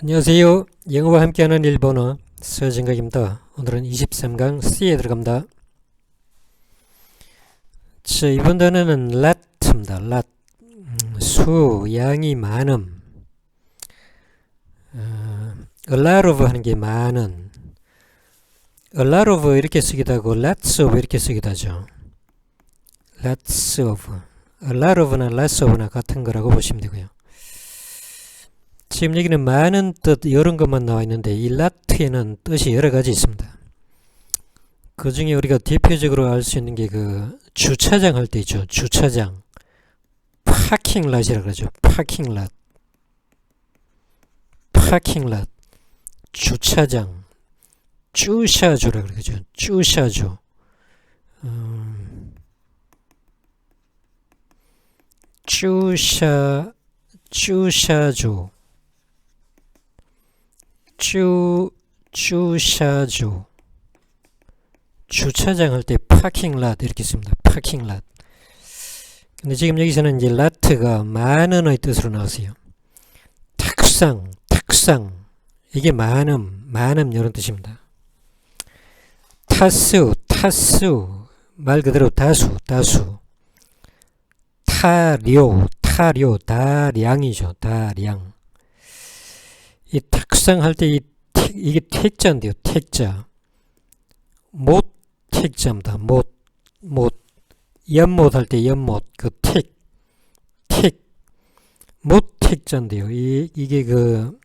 안녕하세요. 영어와 함께하는 일본어 서진각입니다. 오늘은 23강 C에 들어갑니다. 자, 이번 단어는 lat입니다. lat. 음, 수, 양이 많음. 어, a lot of 하는 게 많은. a lot of 이렇게 쓰기도 하고 lots of 이렇게 쓰기도 하죠. lots of. a lot of나 lots of나 같은 거라고 보시면 되고요. 지금 여기는 많은 뜻 이런 것만 나와 있는데 이 라트에는 뜻이 여러 가지 있습니다. 그 중에 우리가 대표적으로 알 수 있는 게 그 주차장 할 때 있죠. 주차장. 파킹랏이라 그러죠. 파킹랏. 파킹랏. 주차장. 주샤주라 그러죠. 주샤주. 음, 주샤 주샤주. 주 주샤주 주차장 할 때 파킹랏 이렇게 씁니다. 파킹랏. 근데 지금 여기서는 이제 라트가 많은의 뜻으로 나왔어요. 탁상, 탁상 이게 많음, 많음 이런 뜻입니다. 타수, 타수 말 그대로 다수, 다수. 타료, 타료, 다량이죠. 다량. 이 탁상할 때 이 이게 택자인데요. 택자. 못 택자입니다. 못, 못. 연못 할 때 연못. 그 택, 택. 못 택자인데요. 이, 이게 그,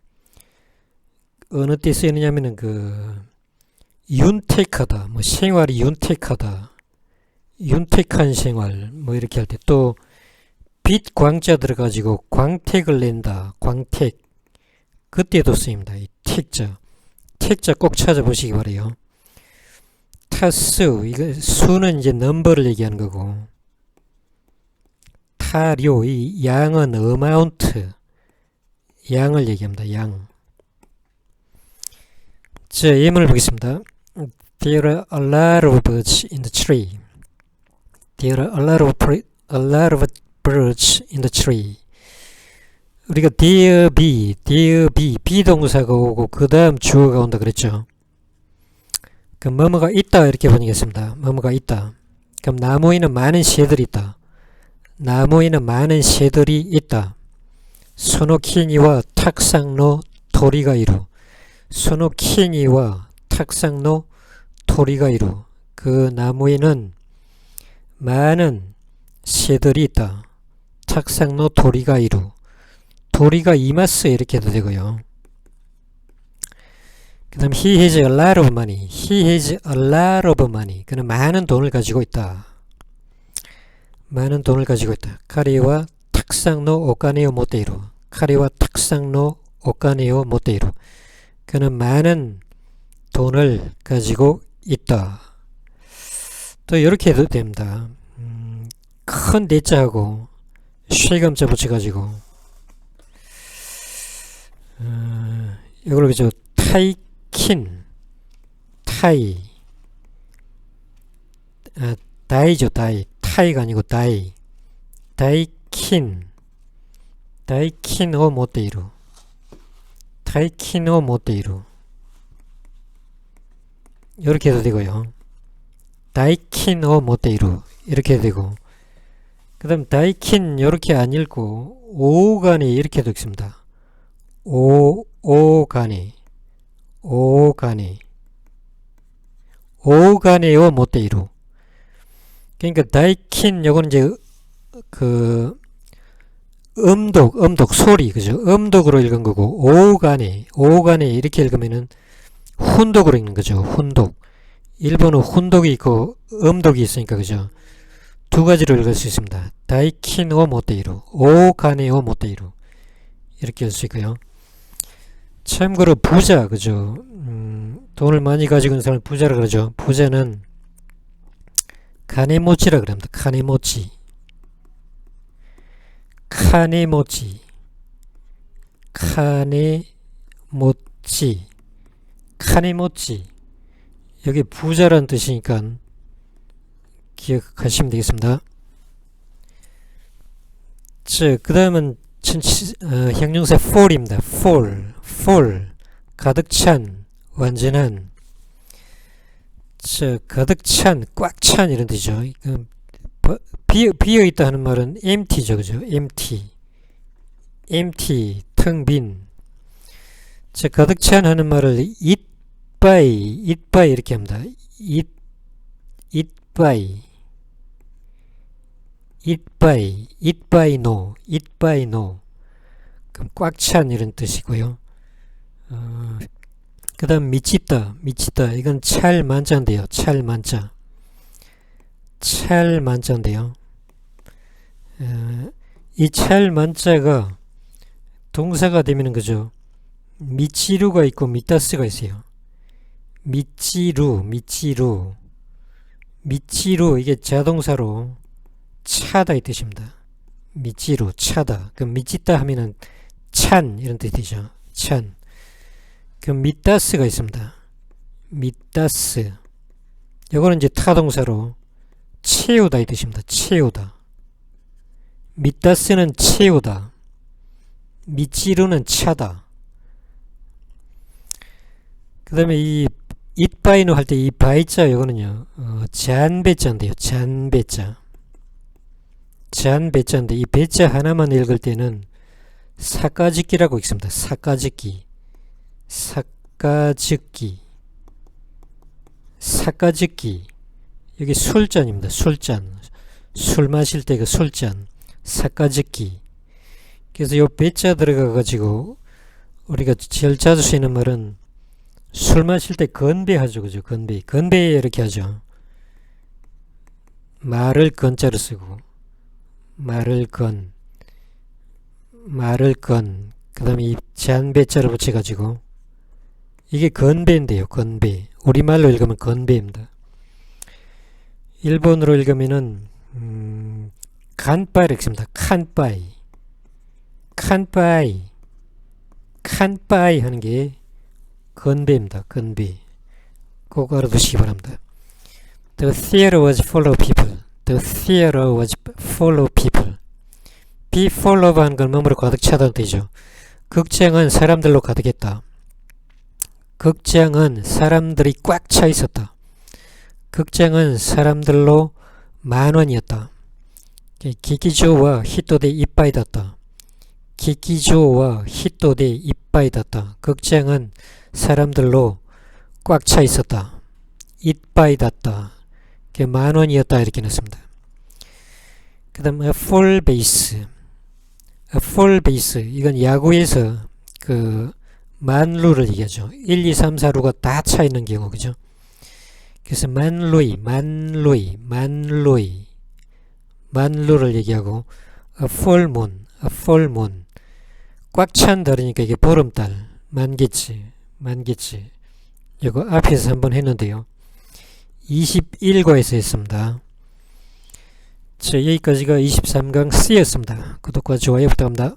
어느 때 쓰이느냐면은 그, 윤택하다. 뭐 생활이 윤택하다. 윤택한 생활. 뭐 이렇게 할 때 또, 빛 광자 들어가지고 광택을 낸다. 광택. 그때도 쓰입니다. 이 택자. 택자 꼭 찾아보시기 바래요. 타수 이거 수는 이제 넘버를 얘기하는 거고 타료 이 양은 amount 양을 얘기합니다. 양. 자, 예문을 보겠습니다. There are a lot of birds in the tree. There are a lot of a lot of birds in the tree. 우리가 there be, there be, 비동사가 오고 그 다음 주어가 온다 그랬죠. 그 뭐뭐가 있다 이렇게 번역했습니다. 뭐뭐가 있다. 그럼 나무에는 많은 새들이 있다. 나무에는 많은 새들이 있다. 소노키니와 탁상노 도리가 이루. 소노키니와 탁상노 도리가 이루. 그 나무에는 많은 새들이 있다. 탁상노 도리가 이루. 도리가 이마스 이렇게 해도 되고요. 그 다음 he has a lot of money. he has a lot of money. 그는 많은 돈을 가지고 있다. 많은 돈을 가지고 있다. 카리와 탁상노 오카네요 모테이로. 카리와 탁상노 오카네요 모테이로. 그는 많은 돈을 가지고 있다. 또 이렇게 해도 됩니다. 음, 큰 대자하고 쉐감자 붙여가지고 어, 이걸 그죠? 타이킨 타이. 아, 다이죠 다이. 타이가 아니고 다이. 다이킨. 다이킨 오 모테이루? 다이킨 오 모테이루? 이렇게 해도 되고요. 다이킨 오 모테이루? 이렇게 해도 되고. 그 다음 다이킨 이렇게 안 읽고 오간이 이렇게 되어 있습니다. 오, 오가네, 오가네, 오가네요 모테이루. 그러니까 다이킨 요거는 이제 그 음독, 음독 소리 그죠? 음독으로 읽은 거고 오가네, 오가네 이렇게 읽으면은 훈독으로 읽는 거죠. 훈독. 일본어 훈독이 있고 음독이 있으니까 그죠? 두 가지로 읽을 수 있습니다. 다이킨 오 모테이루, 오가네 오 모테이루 이렇게 할 수 있고요. 참고로 부자 그죠? 음, 돈을 많이 가지고 있는 사람을 부자라 그러죠. 부자는 카네모치라 그럽니다. 카네모치. 카네모치. 카네모치. 카네모치. 여기 부자란 뜻이니까 기억하시면 되겠습니다. 자, 그 다음은 어, 형용사 fall입니다. fall full 가득 찬 완전한 저 가득 찬 꽉 찬 이런 뜻이죠. 그 버- 비어, 비어 있다 하는 말은 empty죠. 그죠? empty. empty 텅 빈. 저 가득 찬 하는 말을 it by it by 이렇게 합니다. it it by it by it by no it by no 그럼 꽉 찬 이런 뜻이고요. 어, 그 다음 미치다 미치다 이건 찰 만자인데요. 찰 만자 찰 만자인데요. 어, 이 찰 만자가 동사가 되면 그죠. 미치루가 있고 미타스가 있어요. 미치루 미치루 미치루 이게 자동사로 차다 이 뜻입니다. 미치루 차다. 그럼 미치다 하면은 찬 이런 뜻이죠. 찬. 그럼 미타스가 있습니다. 미타스. 요거는 이제 타동사로 채우다 이 뜻입니다. 채우다. 미타스는 채우다. 미치루는 차다. 그 다음에 이 이빠이노 할 때 이 바이자 요거는요 어, 잔배자인데요 잔배자 잔배자인데 이 배자 하나만 읽을 때는 사까짓기라고 읽습니다 사까짓기 사까짓기. 사까짓기. 여기 술잔입니다. 술잔. 술 마실 때 그 술잔. 사까짓기. 그래서 요 배자 들어가 가지고 우리가 제일 자주 쓰이는 말은 술 마실 때 건배하죠, 그죠? 건배. 건배 이렇게 하죠. 말을 건자로 쓰고, 말을 건, 말을 건, 그 다음에 이 잔배자를 붙여가지고, 이게 건배인데요, 건배. 우리말로 읽으면 건배입니다. 일본어로 읽으면은, 음, 이렇게 씁니다. 칸빠이. 칸빠이. 칸빠이 하는 게 건배입니다. 건배. 꼭 알아두시기 바랍니다. The theater was full of people. The theater was full of people. be full of 하는 건 뭐뭐로 가득 차다는 뜻이죠. 극장은 사람들로 가득했다. 극장은 사람들이 꽉 차 있었다. 극장은 사람들로 만원이었다. 기기조와 히토데 이빠이 das다. 기기조와 히토데 이빠이 das다. 극장은 사람들로 꽉 차 있었다. 이빠이 das다. 만 원이었다 이렇게 넣습니다. 그 다음 base. a full base. 이건 야구에서 그 만루를 얘기하죠. 1, 2, 3, 4루가 다 차 있는 경우 그죠? 그래서 만루이, 만루이, 만루이, 만루를 얘기하고 a full moon, a full moon. 꽉 찬 달이니까 이게 보름달, 만개치, 만개치. 이거 앞에서 한번 했는데요. 21과에서 했습니다. 자, 여기까지가 23강 C였습니다. 구독과 좋아요 부탁합니다.